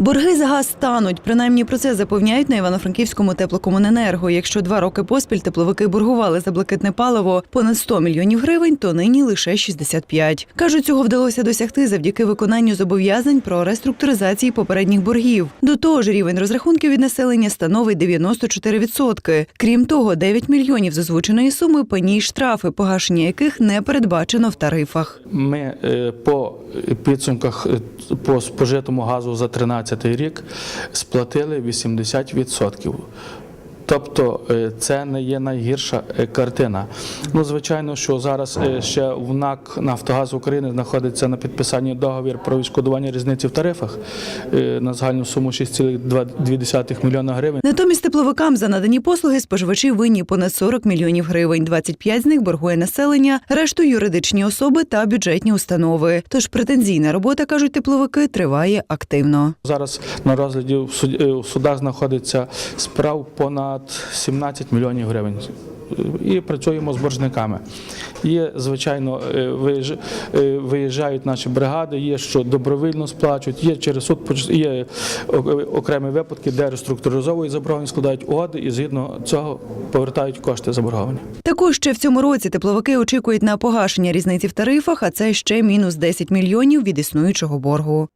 Борги за газ стануть. Принаймні про це запевняють на Івано-Франківському теплокомуненерго. Якщо два роки поспіль тепловики боргували за блакитне паливо понад 100 мільйонів гривень, то нині лише 65. Кажуть, цього вдалося досягти завдяки виконанню зобов'язань про реструктуризації попередніх боргів. До того ж, рівень розрахунків від населення становить 94%. Крім того, 9 мільйонів з озвученої суми пені й штрафи, погашення яких не передбачено в тарифах. Ми е, по підсумках е, по спожитому газу за 13 рік сплатили 80%. Тобто е, це не є найгірша е, картина. Ну, звичайно, що зараз е, ще в НАК Нафтогаз України знаходиться на підписанні договір про відшкодування різниці в тарифах на загальну суму 6,2 мільйона гривень. Натомість тепловикам за надані послуги споживачі винні понад 40 мільйонів гривень. 25 з них боргує населення, решту юридичні особи та бюджетні установи. Тож претензійна робота, кажуть тепловики, триває активно. Зараз на розгляді в судах знаходиться справ понад 17 мільйонів гривень. І працюємо з боржниками. Є, звичайно, е, е, виїжджають наші бригади, є, що добровільно сплачують, є через суд, є окремі випадки, де реструктуризовують заборгованість, складають угоди і згідно цього повертають кошти заборговані. Також ще в цьому році тепловики очікують на погашення різниці в тарифах, а це ще мінус 10 мільйонів від існуючого боргу.